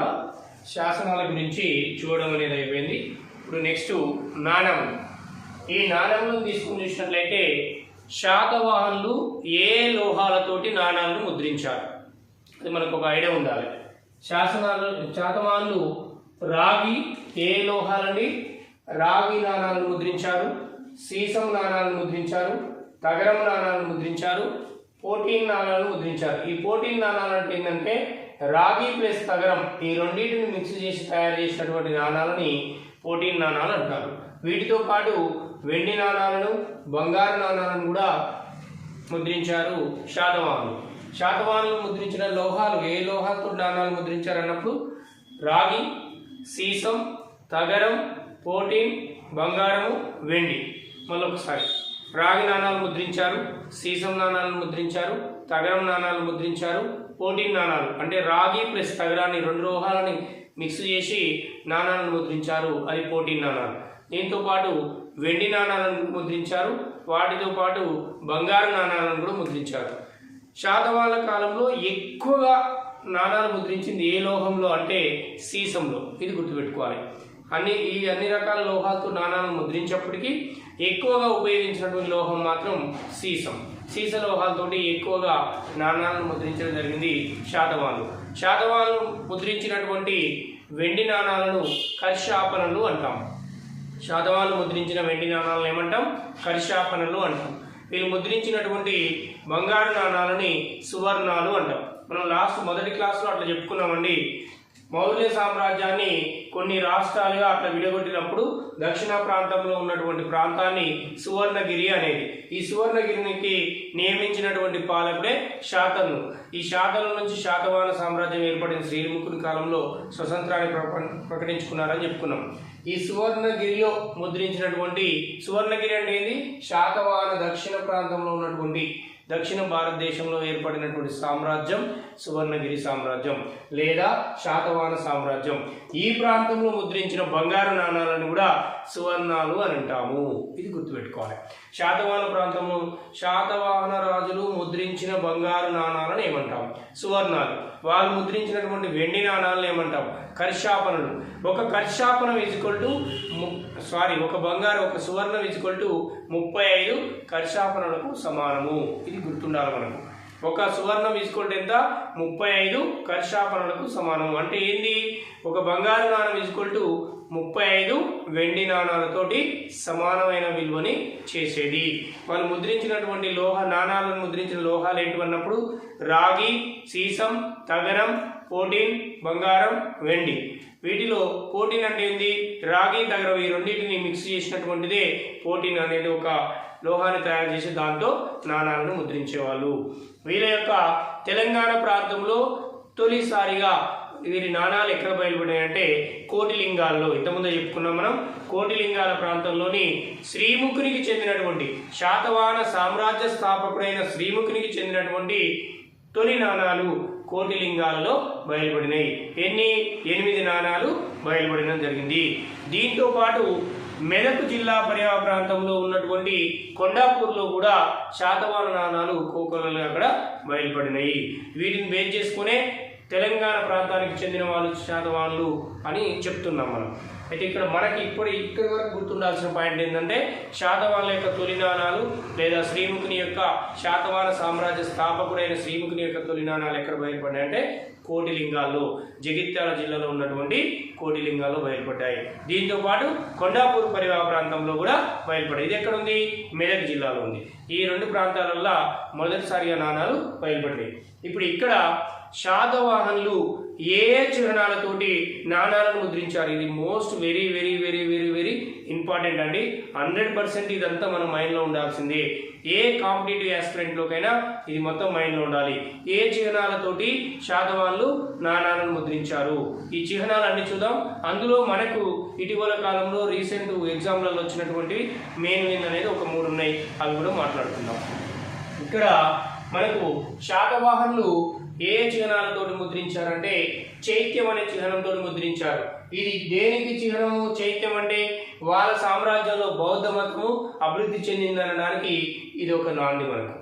వల్ల శాసనాల గురించి చూడడం అనేది అయిపోయింది. ఇప్పుడు నెక్స్ట్ నాణం ఈ నాణ్యములను తీసుకుని చూసినట్లయితే శాతవాహనులు ఏ లోహాలతోటి నాణాలను ముద్రించారు? అది మనకు ఒక ఐడియా ఉండాలి. శాసనాలు శాతవాహనులు రాగి ఏ లోహాలండి? రాగి నాణాలను ముద్రించారు సీసం నాణాలను ముద్రించారు తగరం నాణాలను ముద్రించారు పోటీన్ నాణాలను ముద్రించారు. ఈ పోటీన్ నాణాలు అంటే ఏంటంటే రాగి ప్లస్ తగరం ఈ రెండింటిని మిక్స్ చేసి తయారు చేసినటువంటి నాణాలని పోటీన్ నాణాలు అంటారు. వీటితో పాటు వెండి నాణాలను బంగారు నాణాలను కూడా ముద్రించారు శాతవాహనులు. శాతవాహనులు ముద్రించిన లోహాలు ఏ లోహాలతో నాణాలు ముద్రించారు అన్నప్పుడు రాగి సీసం తగరం పోటీన్ బంగారము వెండి. మళ్ళొకసారి. రాగి నాణాలు ముద్రించారు సీసం నాణాలను ముద్రించారు తగరం నాణాలు ముద్రించారు పోటీన్ నాణాలు అంటే రాగి ప్లస్ తగరాన్ని రెండు లోహాలని మిక్స్ చేసి నాణాలను ముద్రించారు. అది పోటీన్ నాణాలు. దీంతో పాటు వెండి నాణాలను ముద్రించారు. వాటితో పాటు బంగారు నాణాలను కూడా ముద్రించారు. శాతవాళ్ళ కాలంలో ఎక్కువగా నాణాలు ముద్రించింది ఏ లోహంలో అంటే సీసంలో. ఇది గుర్తుపెట్టుకోవాలి. అన్ని ఈ అన్ని రకాల లోహాలతో నాణాలను ముద్రించేప్పటికీ ఎక్కువగా ఉపయోగించినటువంటి లోహం మాత్రం సీసం. సీస లోహాలతోటి ఎక్కువగా నాణాలను ముద్రించడం జరిగింది శాతవాన్లు శాతవాన్లు ముద్రించినటువంటి వెండి నాణాలను కర్షాపనలు అంటాం. శాతవాన్లు ముద్రించిన వెండి నాణాలను ఏమంటాం? కర్షాపనలు అంటాం. వీళ్ళు ముద్రించినటువంటి బంగారు నాణాలని సువర్ణాలు అంటాం. మనం లాస్ట్ మొదటి క్లాస్లో అట్లా చెప్పుకున్నామండి. మౌర్య సామ్రాజ్యాన్ని కొన్ని రాష్ట్రాలుగా అట్లా విడగొట్టినప్పుడు దక్షిణ ప్రాంతంలో ఉన్నటువంటి ప్రాంతాన్ని సువర్ణగిరి అనేది. ఈ సువర్ణగిరికి నియమించినటువంటి పాలకుడే శాతను. ఈ శాతను నుంచి శాతవాహన సామ్రాజ్యం ఏర్పడిన శ్రీముఖుని కాలంలో స్వతంత్రాన్ని ప్రకటించుకున్నారని చెప్పుకున్నాం. ఈ సువర్ణగిరిలో ముద్రించినటువంటి సువర్ణగిరి అంటే ఏంది? శాతవాహన దక్షిణ ప్రాంతంలో ఉన్నటువంటి దక్షిణ భారతదేశంలో ఏర్పడినటువంటి సామ్రాజ్యం సువర్ణగిరి సామ్రాజ్యం లేదా శాతవాహన సామ్రాజ్యం. ఈ ప్రాంతంలో ముద్రించిన బంగారు నాణాలను కూడా సువర్ణాలు అని అంటాము. ఇది గుర్తుపెట్టుకోవాలి. శాతవాహన ప్రాంతంలో శాతవాహన రాజులు ముద్రించిన బంగారు నాణాలను ఏమంటాం? సువర్ణాలు. వాళ్ళు ముద్రించినటువంటి వెండి నాణాలను ఏమంటాం? కర్షాపనలు ఒక కర్షాపనం ఈజ్వల్ టు సారీ ఒక బంగారు ఒక సువర్ణం ఈజ్వల్ టు ముప్పై ఐదు కర్షాపణలకు సమానము. ఇది గుర్తుండాలి మనకు. ఒక సువర్ణం ఈజ్వల్ ఎంత? ముప్పై ఐదు కర్షాపణలకు సమానం అంటే ఏంది? ఒక బంగారు నాణం ఈజ్వల్ టు ముప్పై ఐదు వెండి నాణాలతోటి సమానమైన విలువని చేసేది. వాళ్ళు ముద్రించినటువంటి లోహ నాణాలను ముద్రించిన లోహాలు ఏంటివన్నప్పుడు రాగి సీసం తగరం పోటీన్ బంగారం వెండి. వీటిలో పోటీన్ అంటే ఏంది? రాగి తగరం ఈ రెండింటిని మిక్స్ చేసినటువంటిదే పోటీన్ అనేది ఒక లోహాన్ని తయారు చేసి దాంతో నాణాలను ముద్రించేవాళ్ళు. వీళ్ళ యొక్క తెలంగాణ ప్రాంతంలో తొలిసారిగా వీరి నాణాలు ఎక్కడ బయలుపడినాయంటే కోటిలింగాల్లో. ఇంతకుముందే చెప్పుకున్నాం మనం కోటిలింగాల ప్రాంతంలోని శ్రీముఖునికి చెందినటువంటి శాతవాహన సామ్రాజ్య స్థాపకుడైన శ్రీముఖునికి చెందినటువంటి తొలి నాణాలు కోటిలింగాలలో బయలుపడినాయి ఎన్ని? ఎనిమిది నాణాలు బయలుపడడం జరిగింది. దీంతో పాటు మెదక్ జిల్లా పర్యావ ప్రాంతంలో ఉన్నటువంటి కొండాపూర్లో కూడా శాతవాన నాణాలు కోకొలలో అక్కడ బయలుపడినాయి వీటిని బేస్ చేసుకునే తెలంగాణ ప్రాంతానికి చెందిన వాళ్ళు శాతవానులు అని చెప్తున్నాం మనం. అయితే ఇక్కడ మనకి ఇప్పుడు ఇక్కడ వరకు గుర్తుండాల్సిన పాయింట్ ఏంటంటే శాతవాహనుల యొక్క తొలి నాణాలు లేదా శ్రీముఖుని యొక్క శాతవాహన సామ్రాజ్య స్థాపకుడైన శ్రీముఖుని యొక్క తొలి నాణాలు ఎక్కడ బయలుపడ్డాయంటే కోటిలింగాల్లో జగిత్యాల జిల్లాలో ఉన్నటువంటి కోటిలింగాల్లో బయలుపడ్డాయి. దీంతో పాటు కొండాపూర్ పరివాహ ప్రాంతంలో కూడా బయలుపడ్డాయి. ఇది ఎక్కడ ఉంది మెదక్ జిల్లాలో ఉంది. ఈ రెండు ప్రాంతాలలో మొదటిసారిగా నాణాలు బయలుపడ్డాయి. ఇప్పుడు ఇక్కడ శాతవాహనులు ఏ చిహ్నాలతోటి నాణాలను ముద్రించారు? ఇది most very very very very very important అండి. హండ్రెడ్ పర్సెంట్ ఇదంతా మనం మైండ్లో ఉండాల్సిందే. ఏ కాంపిటేటివ్ ఆస్పిరెంట్లోకైనా ఇది మొత్తం మైండ్లో ఉండాలి. ఏ చిహ్నాలతోటి శాతవాహన్లు నాణాలను ముద్రించారు? ఈ చిహ్నాలు అన్ని చూద్దాం. అందులో మనకు ఇటీవల కాలంలో రీసెంట్ ఎగ్జామ్లలో వచ్చినటువంటి మెయిన్ మెయిన్ అనేది ఒక మూడు ఉన్నాయి. అవి కూడా మాట్లాడుకుందాం. ఇక్కడ మనకు శాతవాహనులు ఏ చిహ్నాలతో ముద్రించారంటే చైత్యం అనే చిహ్నంతో ముద్రించారు. ఇది దేనికి చిహ్నము? చైత్యం అంటే వాళ్ళ సామ్రాజ్యంలో బౌద్ధ మతము అభివృద్ధి చెందిందనడానికి ఇది ఒక నాంది మనకు.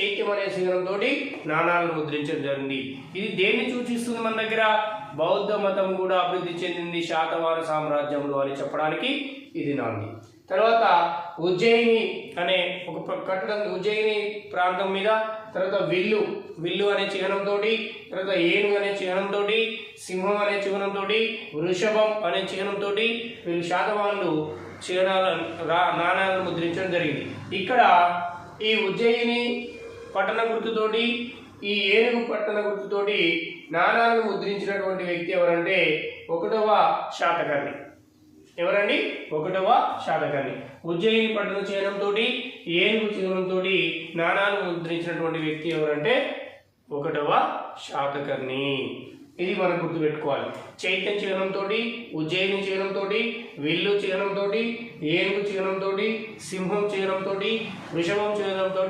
చైత్యం అనే చిహ్నంతో నాణాలను ముద్రించడం జరిగింది. ఇది దేన్ని సూచిస్తుంది మన దగ్గర? బౌద్ధ మతం కూడా అభివృద్ధి చెందింది శాతవార సామ్రాజ్యంలో అని చెప్పడానికి ఇది నాంది. తర్వాత ఉజ్జయిని అనే ఒక కట్టడం ఉజ్జయిని ప్రాంతం మీద తర్వాత విల్లు విల్లు అనే చిహ్నంతో తర్వాత ఏనుగు అనే చిహ్నంతో సింహం అనే చిహ్నంతో వృషభం అనే చిహ్నంతో వీళ్ళు శాతవాహనులు చిహ్నాలను రా- నాణాలను ముద్రించడం జరిగింది. ఇక్కడ ఈ ఉజ్జయిని పట్టణ గుర్తుతోటి ఈ ఏనుగు పట్టణ గుర్తుతోటి నాణాలను ముద్రించినటువంటి వ్యక్తి ఎవరంటే ఒకటవ శాతకర్ణి. ఎవరండి? ఒకటవ శాతకర్ణి ఉజ్జయిని పట్టణ చేయడంతో ఏనుగు చిహ్నంతో నాణాలు ముద్రించినటువంటి వ్యక్తి ఎవరంటే ఒకటవ శాతకర్ణి. ఇది మనం గుర్తుపెట్టుకోవాలి. చైత్య చిహ్నంతో ఉజ్జయిని చిహ్నంతో విల్లు చిహ్నంతో ఏనుగు చిహ్నంతో సింహం చిహ్నంతో వృషభం చిహ్నంతో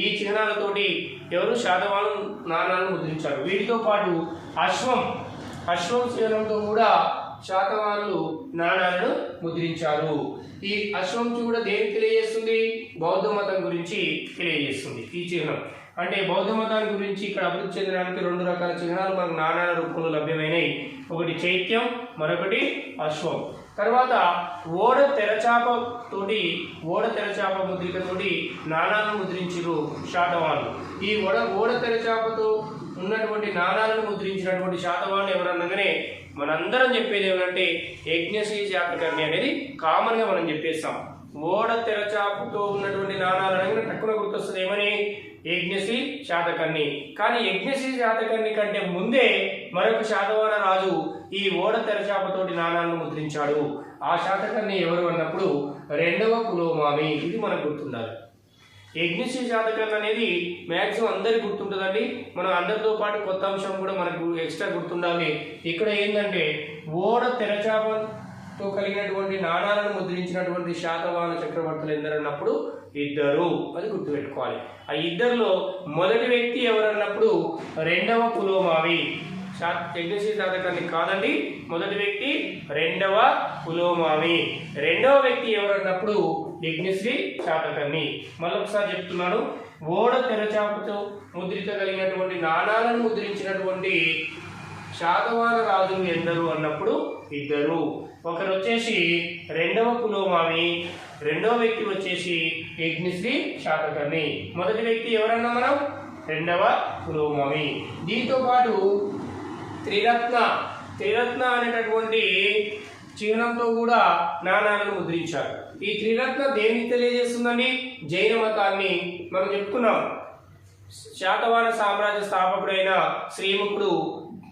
ఈ చిహ్నాలతోటి ఎవరు శాతవాహనం నాణాలను ముద్రించారు? వీటితో పాటు అశ్వం అశ్వం చిహ్నంతో కూడా శాతవాహనులు నాణాలను ముద్రించారు. ఈ అశ్వంకి కూడా దేనికి తెలియజేస్తుంది? బౌద్ధ మతం గురించి తెలియజేస్తుంది. ఈ చిహ్నం. అంటే బౌద్ధ మతాన్ని గురించి ఇక్కడ అభివృద్ధి చెందడానికి రెండు రకాల చిహ్నాలు మనకు నాణాల రూపంలో లభ్యమైనవి. ఒకటి చైత్యం మరొకటి అశ్వం. తర్వాత ఓడ తెరచాప తోటి ఓడ తెరచాప ముద్రికతోటి నాణాలను ముద్రించారు శాతవాహనులు ఈ ఓడ ఓడ తెరచాపతో ఉన్నటువంటి నాణాలను ముద్రించినటువంటి శాతవాహనులు ఎవరనగానే మనందరం చెప్పేది ఏమంటే యజ్ఞశ్రీ శాతకర్ణి అనేది కామన్గా మనం చెప్పేస్తాం. ఓడ తెరచాపుతో ఉన్నటువంటి నాణాలు అనగానే తక్కువ గుర్తొస్తుంది. ఏమని? యజ్ఞశ్రీ శాతకర్ణి కానీ యజ్ఞశ్రీ శాతకర్ణి కంటే ముందే మరొక శాతవాన రాజు ఈ ఓడ తెరచాపతోటి నాణాలను ముద్రించాడు. ఆ శాతకర్ణి ఎవరు అన్నప్పుడు రెండవ పులోమామి ఇది మనకు గుర్తుండాలి. యజ్ఞశ్రీ జాతకం అనేది మ్యాక్సిమం అందరికి గుర్తుంటుందండి. మనం అందరితో పాటు కొత్త అంశం కూడా మనకు ఎక్స్ట్రా గుర్తుండాలి. ఇక్కడ ఏంటంటే ఓడ తెరచాపతో కలిగినటువంటి నాణాలను ముద్రించినటువంటి శాతవాహన చక్రవర్తులు ఎందరన్నప్పుడు ఇద్దరు. అది గుర్తుపెట్టుకోవాలి. ఆ ఇద్దరిలో మొదటి వ్యక్తి ఎవరన్నప్పుడు రెండవ పులోమావి శా- యజ్ఞశ్రీ జాతకాన్ని కాదండి. మొదటి వ్యక్తి రెండవ పులోమావి రెండవ వ్యక్తి ఎవరన్నప్పుడు యజ్ఞశ్రీ శాతకర్ణి. మళ్ళొకసారి చెప్తున్నాను ఓడ తెరచాపతో ముద్రిత కలిగినటువంటి నాణాలను ముద్రించినటువంటి శాతవాన రాజులు ఎందరు అన్నప్పుడు ఇద్దరు. ఒకరు వచ్చేసి రెండవ పులోమామి రెండవ వ్యక్తి వచ్చేసి యజ్ఞశ్రీ శాతకర్ణి. మొదటి వ్యక్తి ఎవరన్నా మనం? రెండవ పులోమావి దీంతో పాటు త్రిరత్న త్రిరత్న అనేటటువంటి చిహ్నంతో కూడా నాణాలను ముద్రించారు. ఈ త్రిరత్న దేనికి తెలియజేస్తుందండి? జైన మతాన్ని మనం చెప్పుకున్నాం. శాతవాహన సామ్రాజ్య స్థాపకుడైన శ్రీముఖుడు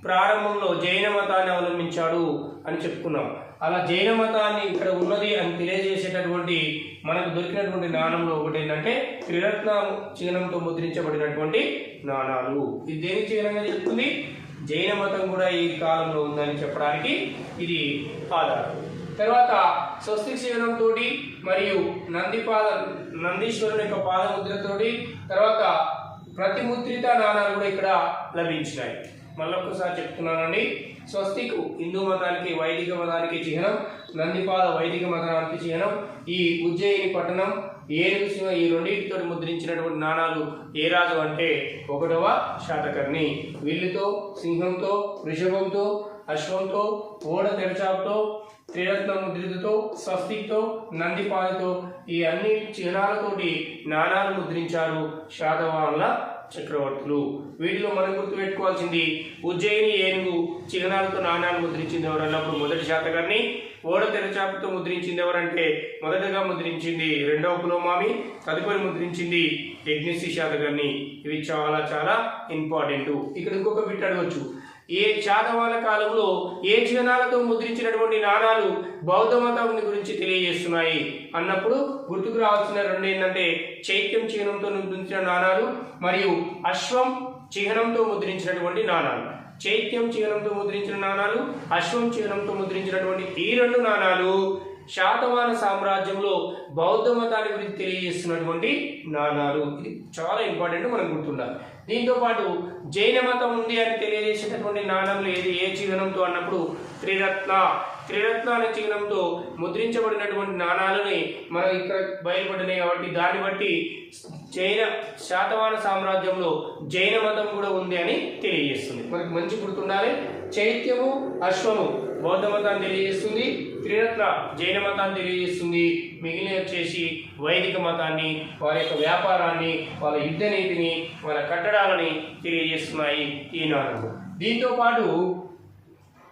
ప్రారంభంలో జైన మతాన్ని అవలంబించాడు అని చెప్పుకున్నాం. అలా జైన మతాన్ని ఇక్కడ ఉన్నది అని తెలియజేసేటటువంటి మనకు దొరికినటువంటి నాణంలో ఒకటి ఏంటంటే త్రిరత్న చిహ్నంతో ముద్రించబడినటువంటి నాణాలు. ఇది దేని చిహ్నంగా చెప్తుంది? జైన మతం కూడా ఈ కాలంలో ఉందని చెప్పడానికి ఇది ఆధారం. తర్వాత స్వస్తిక్ చిహ్నంతో మరియు నంది పాద నందీశ్వరుని యొక్క పాదముద్రతోటి తర్వాత ప్రతిముద్రిత నాణాలు కూడా ఇక్కడ లభించినాయి. మళ్ళొక్కసారి చెప్తున్నానండి. స్వస్తికు హిందూ మతానికి వైదిక మతానికి చిహ్నం నందిపాద వైదిక మతానికి చిహ్నం ఈ ఉజ్జయిని పట్టణం ఏనుగు సింహ ఈ రెండింటితో ముద్రించినటువంటి నాణాలు ఏ రాజు అంటే ఒకటవ శాతకర్ణి. విల్లుతో సింహంతో వృషభంతో అశ్వంతో ఓడ తెరచాపుతో త్రిరత్నము ముద్రితతో స్వస్తితో నందిపాదతో ఈ అన్ని చిహ్నాలతోటి నాణాలు ముద్రించారు శాతవాహనుల చక్రవర్తులు. వీటిలో మనం గుర్తుపెట్టుకోవాల్సింది ఉజ్జయిని ఏనుగు చిహ్నాలతో నాణాలు ముద్రించింది ఎవరన్నప్పుడు మొదటి శాతకర్ణి ఓడ తెరచాపతో ముద్రించింది ఎవరంటే మొదటగా ముద్రించింది రెండవ పులోమామి తదుపరి ముద్రించింది యజ్ఞశ్రీ శాతకర్ణి ఇవి చాలా చాలా ఇంపార్టెంట్. ఇక్కడ ఇంకొక బిట్ అడగచ్చు. ఏ శాతవాహన కాలంలో ఏ చిహ్నాలతో ముద్రించినటువంటి నాణాలు బౌద్ధ మతం గురించి తెలియజేస్తున్నాయి? అన్నప్పుడు గుర్తుకు రావాల్సిన రెండు ఏంటంటే చైత్యం చిహ్నంతో ముద్రించిన నాణాలు మరియు అశ్వం చిహ్నంతో ముద్రించినటువంటి నాణాలు. చైత్యం చిహ్నంతో ముద్రించిన నాణాలు అశ్వం చిహ్నంతో ముద్రించినటువంటి ఈ రెండు నాణాలు శాతవాన సామ్రాజ్యంలో బౌద్ధ మతాన్ని గురించి తెలియజేస్తున్నటువంటి నాణాలు ఇది చాలా ఇంపార్టెంట్ మనం గుర్తుండాలి. దీంతో పాటు జైన మతం ఉంది అని తెలియజేసేటటువంటి నాణంలో ఏది? ఏ చిహ్నంతో అన్నప్పుడు త్రిరత్న. త్రిరత్న అనే చిహ్నంతో ముద్రించబడినటువంటి నాణాలని మనం ఇక్కడ బయలుపడినాయి కాబట్టి దాన్ని బట్టి జైన శాతవాన సామ్రాజ్యంలో జైన మతం కూడా ఉంది అని తెలియజేస్తుంది. మనకు మంచి గుర్తుండాలి. చైత్యము అశ్వము బౌద్ధ మతాన్ని తెలియజేస్తుంది. త్రిరత్న జైన మతాన్ని తెలియజేస్తుంది. మిగిలిన వచ్చేసి వైదిక మతాన్ని వారి యొక్క వ్యాపారాన్ని వాళ్ళ యుద్ధ నీతిని వాళ్ళ కట్టడాలని తెలియజేస్తున్నాయి ఈ నాణాలు దీంతో పాటు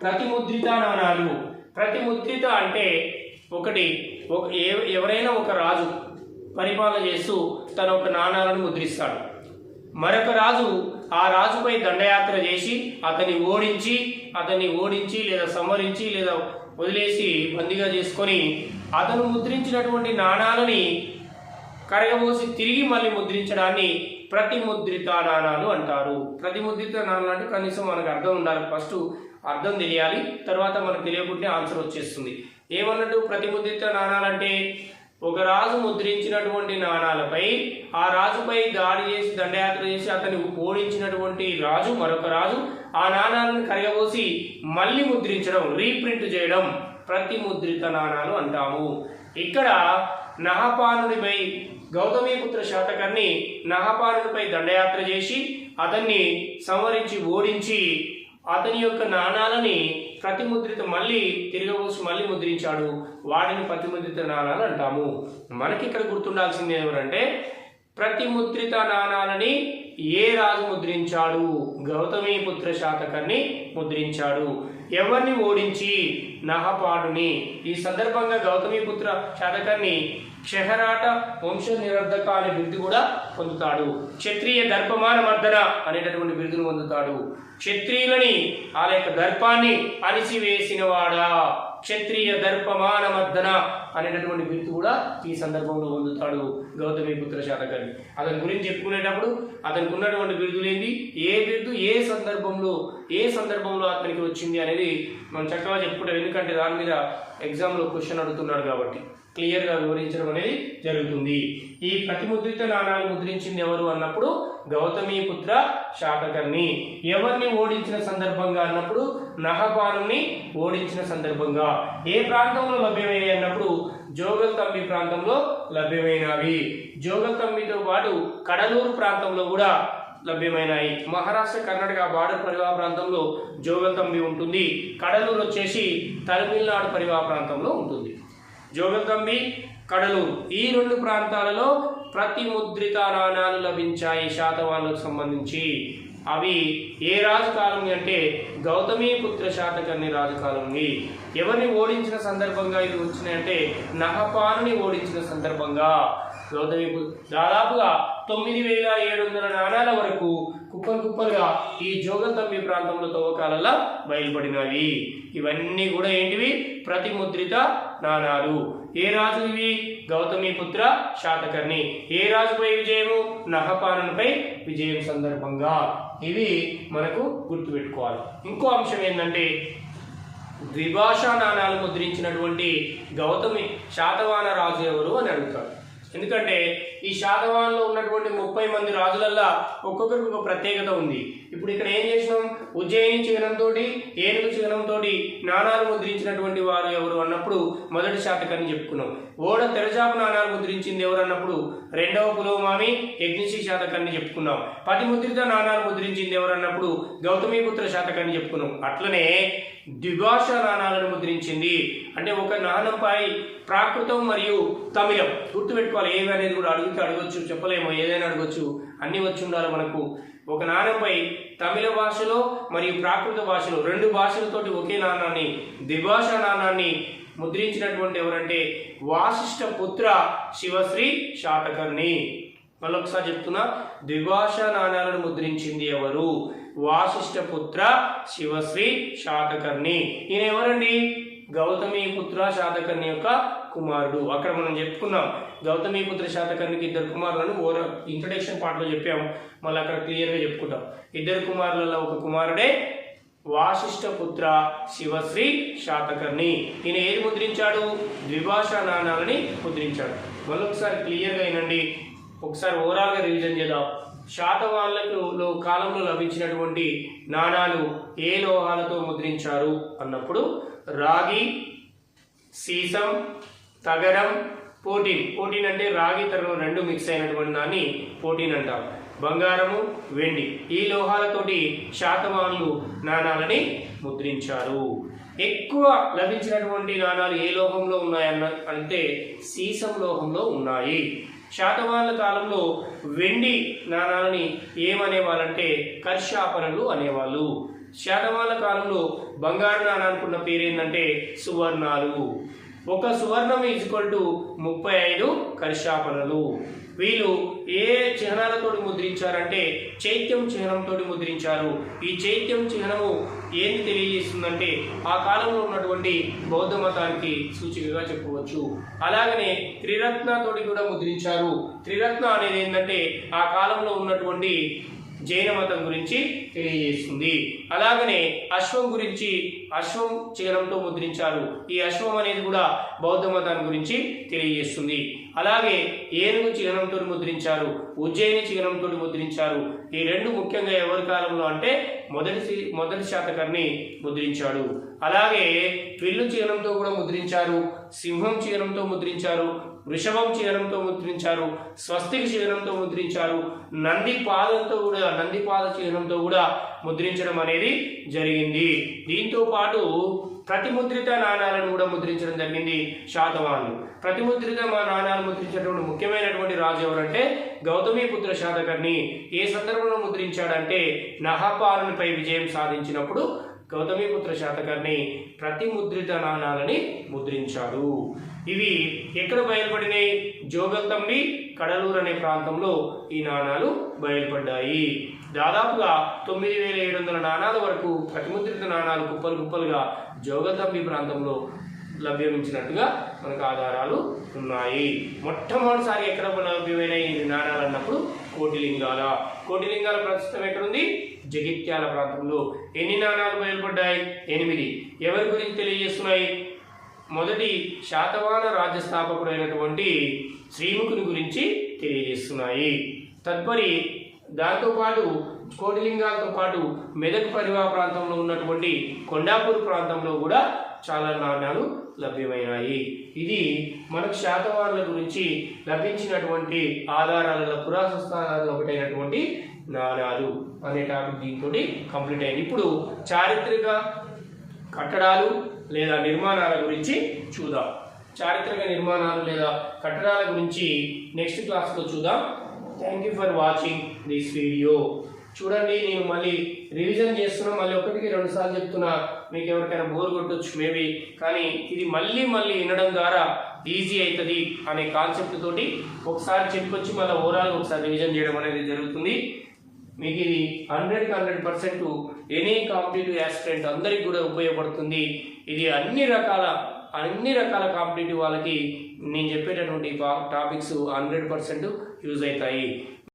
ప్రతిముద్రిత నాణాలు. ప్రతిముద్రిత అంటే ఒకటి ఒక ఏ- ఎవరైనా ఒక రాజు పరిపాలన చేస్తూ తన ఒక నాణాలను ముద్రిస్తాడు. మరొక రాజు ఆ రాజుపై దండయాత్ర చేసి అతన్ని ఓడించి అతన్ని ఓడించి లేదా సంహరించి లేదా వదిలేసి బందీగా చేసుకొని అతను ముద్రించినటువంటి నాణాలని కరగబోసి తిరిగి మళ్ళీ ముద్రించడాన్ని ప్రతిముద్రిత నాణాలు అంటారు. ప్రతిముద్రిత నాణాలు అంటే కనీసం మనకు అర్థం ఉండాలి. ఫస్ట్ అర్థం తెలియాలి. తర్వాత మనకు తెలియకుంటే ఆన్సర్ వచ్చేస్తుంది. ఏమన్నట్టు ప్రతిముద్రిత నాణాలు అంటే ఒక రాజు ముద్రించినటువంటి నాణాలపై ఆ రాజుపై దాడి చేసి దండయాత్ర చేసి అతన్ని ఓడించినటువంటి రాజు మరొక రాజు ఆ నాణాలను కరగబోసి మళ్ళీ ముద్రించడం రీప్రింట్ చేయడం ప్రతిముద్రిత నాణాలు అంటాము. ఇక్కడ నహపానుడిపై గౌతమీపుత్ర శాతకర్ణి నహపానుడిపై దండయాత్ర చేసి అతన్ని సంవరించి ఓడించి అతని యొక్క నాణాలని ప్రతిముద్రిత మళ్ళీ తిరగబోసి మళ్ళీ ముద్రించాడు. వాటిని ప్రతిముద్రిత నాణాలు అంటాము. మనకి ఇక్కడ గుర్తుండాల్సింది ఎవరంటే ప్రతిముద్రిత నాణాలని ఏ రాజు ముద్రించాడు? గౌతమీపుత్ర శాతకర్ని ముద్రించాడు. ఎవరిని ఓడించి నహపాడుని? ఈ సందర్భంగా గౌతమీపుత్ర శాతకర్ని క్షహరాట వంశ నిరర్ధక అనే బిరుదు కూడా పొందుతాడు. క్షత్రియ దర్పమాన మర్దన అనేటటువంటి బిరుదును పొందుతాడు. క్షత్రియులని వాళ్ళ యొక్క దర్పాన్ని అణిచివేసినవాడా? క్షత్రియ దర్పమాన మర్దన అనేటటువంటి బిరుదు కూడా ఈ సందర్భంలో పొందుతాడు గౌతమిపుత్ర శాతకర్ణి. అతని గురించి చెప్పుకునేటప్పుడు అతనికి ఉన్నటువంటి బిరుదులు ఏంది ఏ బిరుదు ఏ సందర్భంలో ఏ సందర్భంలో అతనికి వచ్చింది అనేది మనం చక్కగా చెప్పుకుంటాం. ఎందుకంటే దాని మీద ఎగ్జామ్లో క్వశ్చన్ అడుగుతున్నాడు కాబట్టి. క్లియర్గా వివరించడం అనేది జరుగుతుంది. ఈ ప్రతిముద్రిత నాణాలు ముద్రించింది ఎవరు అన్నప్పుడు గౌతమీపుత్ర శాతకర్ణి. ఎవరిని ఓడించిన సందర్భంగా అన్నప్పుడు నహపానుని ఓడించిన సందర్భంగా. ఏ ప్రాంతంలో లభ్యమయ్యాయి అన్నప్పుడు జోగల్తంబి ప్రాంతంలో లభ్యమైనవి. జోగల్తంబితో పాటు కడలూరు ప్రాంతంలో కూడా లభ్యమైనాయి. మహారాష్ట్ర కర్ణాటక బార్డర్ పరివాహ ప్రాంతంలో జోగల్తంబి ఉంటుంది. కడలూరు వచ్చేసి తమిళనాడు పరివాహ ప్రాంతంలో ఉంటుంది. జోగల్తంబి కడలూరు. ఈ రెండు ప్రాంతాలలో ప్రతి ముద్రిత నాణాలు లభించాయి శాతవాహనులకు సంబంధించి. అవి ఏ రాజుకాలం అంటే గౌతమీపుత్ర శాతకర్ణి రాజు ఎవరిని ఓడించిన సందర్భంగా ఇది వచ్చినాయంటే నహపానుని ఓడించిన సందర్భంగా. గౌతమి దాదాపుగా తొమ్మిది వేల ఏడు వందల నాణాల వరకు కుప్పలు కుప్పలుగా ఈ జోగంతంబి ప్రాంతంలో తవ్వకాలలో బయలుపడినవి. ఇవన్నీ కూడా ఏంటివి? ప్రతిముద్రిత నాణాలు. ఏ రాజు ఇవి గౌతమిపుత్ర శాతకర్ణి. ఏ రాజుపై విజయము? నహపానుపై విజయం సందర్భంగా. ఇవి మనకు గుర్తుపెట్టుకోవాలి. ఇంకో అంశం ఏంటంటే ద్విభాషా నాణాలు ముద్రించినటువంటి గౌతమి శాతవాన రాజు ఎవరు అని అడుగుతాడు ఎందుకంటే ఈ శాతవాహనంలో ఉన్నటువంటి ముప్పై మంది రాజులల్లా ఒక్కొక్కరికి ఒక ప్రత్యేకత ఉంది. ఇప్పుడు ఇక్కడ ఏం చేసినాం? ఉజ్జయిని చిహ్నంతో ఏనుగు చిహ్నంతో నాణాలు ముద్రించినటువంటి వారు ఎవరు అన్నప్పుడు మొదటి శాతకాన్ని చెప్పుకున్నాం. ఓడ తెరచాపు నాణాలు ముద్రించింది ఎవరు అన్నప్పుడు రెండవ పులోమామి యజ్ఞశ్రీ శాతకాన్ని చెప్పుకున్నాం. పది ముద్రిత నాణాలు ముద్రించింది ఎవరు అన్నప్పుడు గౌతమీపుత్ర శాతకాన్ని చెప్పుకున్నాం. అట్లనే ద్విభాష నాణాలను ముద్రించింది. అంటే ఒక నాణంపై ప్రాకృతం మరియు తమిళం గుర్తుపెట్టుకోవాలి. ఏవి అనేది కూడా అడిగితే అడగొచ్చు చెప్పలేము. ఏదైనా అడగొచ్చు. అన్నీ వచ్చి ఉండాలి మనకు. ఒక నాణంపై తమిళ భాషలో మరియు ప్రాకృత భాషలో రెండు భాషలతోటి ఒకే నాణాన్ని ద్విభాష నాణాన్ని ముద్రించినటువంటి ఎవరంటే వాసిష్ఠ పుత్ర శివశ్రీ శాతకర్ణి. మళ్ళొకసారి చెప్తున్నా ద్విభాష నాణాలను ముద్రించింది ఎవరు? వాసిష్ఠ పుత్ర శివశ్రీ శాతకర్ణి. ఈయన ఎవరండి? గౌతమి పుత్ర శాతకర్ణి యొక్క కుమారుడు. అక్కడ మనం చెప్పుకున్నాం గౌతమీపుత్ర శాతకర్ణికి ఇద్దరు కుమారులను ఓర ఇంట్రడక్షన్ పార్ట్లో చెప్పాము. మళ్ళీ అక్కడ క్లియర్గా చెప్పుకుంటాం. ఇద్దరు కుమారులలో ఒక కుమారుడే వాసిష్ఠ పుత్ర శివశ్రీ శాతకర్ణి. ఈయన ఏది ముద్రించాడు? ద్విభాషా నాణాలని ముద్రించాడు. మళ్ళీ ఒకసారి క్లియర్గా అయినండి ఒకసారి ఓవరాల్గా రివిజన్ చేద్దాం. శాతవాళ్ళకు లో కాలంలో లభించినటువంటి నాణాలు ఏ లోహాలతో ముద్రించారు? అన్నప్పుడు రాగి సీసం తగరం పోటీన్. పోటీన్ అంటే రాగి తగరం రెండు మిక్స్ అయినటువంటి దాన్ని పోటీన్ అంటారు బంగారము వెండి. ఈ లోహాలతోటి శాతవాన్లు నాణాలని ముద్రించారు. ఎక్కువ లభించినటువంటి నాణాలు ఏ లోహంలో ఉన్నాయన్న అంటే సీసం లోహంలో ఉన్నాయి. శాతవాహనుల కాలంలో వెండి నాణాలని ఏమనేవాళ్ళంటే కర్షాపనలు అనేవాళ్ళు. శాతవాహనుల కాలంలో బంగారు నాణానికి ఉన్న పేరు ఏంటంటే సువర్ణాలు. ఒక సువర్ణం ఈజ్వల్ టు ముప్పై ఐదు కర్షాపనలు వీళ్ళు ఏ చిహ్నాలతో ముద్రించారంటే చైత్యం చిహ్నంతో ముద్రించారు. ఈ చైత్యం చిహ్నము ఏంది తెలియజేస్తుందంటే ఆ కాలంలో ఉన్నటువంటి బౌద్ధ మతానికి సూచికగా చెప్పవచ్చు. అలాగనే త్రిరత్నతోటి కూడా ముద్రించారు. త్రిరత్న అనేది ఏంటంటే ఆ కాలంలో ఉన్నటువంటి జైన మతం గురించి తెలియజేస్తుంది. అలాగనే అశ్వం గురించి అశ్వం చిహ్నంతో ముద్రించారు. ఈ అశ్వం అనేది కూడా బౌద్ధ మతాన్ని గురించి తెలియజేస్తుంది. అలాగే ఏనుగు చిహ్నంతో ముద్రించారు ఉజ్జయిని చిహ్నంతో ముద్రించారు. ఈ రెండు ముఖ్యంగా ఎవరి కాలంలో అంటే మొదటి మొదటి శాతకర్ణి ముద్రించాడు. అలాగే పిల్లు చిహ్నంతో కూడా ముద్రించారు సింహం చిహ్నంతో ముద్రించారు వృషభం చిహ్నంతో ముద్రించారు స్వస్తిక చిహ్నంతో ముద్రించారు నంది పాదంతో కూడా నంది పాద చిహ్నంతో కూడా ముద్రించడం అనేది జరిగింది. దీంతో పాటు ప్రతిముద్రిత నాణాలను కూడా ముద్రించడం జరిగింది శాతవాహనులు. ప్రతిముద్రిత మా నాణాలు ముద్రించినటువంటి ముఖ్యమైనటువంటి రాజు ఎవరంటే గౌతమిపుత్ర శాతకర్ణి. ఏ సందర్భంలో ముద్రించాడంటే నహపాలనపై విజయం సాధించినప్పుడు గౌతమిపుత్ర శాతకర్ణి ప్రతిముద్రిత నాణాలని ముద్రించాడు. ఇవి ఎక్కడ బయలుపడినాయి? జోగల్తంబి కడలూరు అనే ప్రాంతంలో ఈ నాణాలు బయలుపడ్డాయి. దాదాపుగా తొమ్మిది వేల ఏడు వందల నాణాల వరకు ప్రతిముద్రిత నాణాలు కుప్పలు కుప్పలుగా జోగల్తంబి ప్రాంతంలో లభ్యమించినట్టుగా మనకు ఆధారాలు ఉన్నాయి. మొట్టమొదటిసారి ఎక్కడ లభ్యమైన ఈ నాణాలు అన్నప్పుడు కోటిలింగాల. కోటిలింగాల ప్రస్తుతం ఎక్కడుంది? జగిత్యాల ప్రాంతంలో. ఎన్ని నాణాలు బయలుపడ్డాయి? ఎనిమిది. ఎవరి గురించి తెలియజేస్తున్నాయి? మొదటి శాతవాన రాజ్య స్థాపకుడైనటువంటి శ్రీముఖుని గురించి తెలియజేస్తున్నాయి. తదుపరి దాంతోపాటు కోటిలింగాలతో పాటు మెదక్ పరివా ప్రాంతంలో ఉన్నటువంటి కొండాపూర్ ప్రాంతంలో కూడా చాలా నాణ్యాలు లభ్యమైనాయి. ఇది మనకు శాతవారుల గురించి లభించినటువంటి ఆధారాలలో పురాతన ఒకటైనటువంటి నాణాలు అనే టాపిక్ దీంతో కంప్లీట్ అయింది. ఇప్పుడు చారిత్రక కట్టడాలు లేదా నిర్మాణాల గురించి చూద్దాం. చారిత్రక నిర్మాణాలు లేదా కట్టడాల గురించి నెక్స్ట్ క్లాస్లో చూద్దాం. Thank you for watching this video చూడండి నేను మళ్ళీ రివిజన్ చేస్తున్నా మళ్ళీ ఒకటికి రెండు సార్లు చెప్తున్నా మీకు ఎవరికైనా బోర్ కొట్టొచ్చు మేబీ కానీ ఇది మళ్ళీ మళ్ళీ వినడం ద్వారా ఈజీ అవుతుంది అనే కాన్సెప్ట్ తోటి ఒకసారి చెప్పొచ్చి మళ్ళీ ఓవరాల్ ఒకసారి రివిజన్ చేయడం అనేది జరుగుతుంది. మీకు ఇది హండ్రెడ్కి hundred percent any competitive aspirant అందరికి కూడా ఉపయోగపడుతుంది. ఇది అన్ని రకాల అన్ని రకాల కాంపిటేటివ్ వాళ్ళకి నేను చెప్పేటటువంటి టాపిక్స్ హండ్రెడ్ పర్సెంట్ యూజ్ అవుతాయి.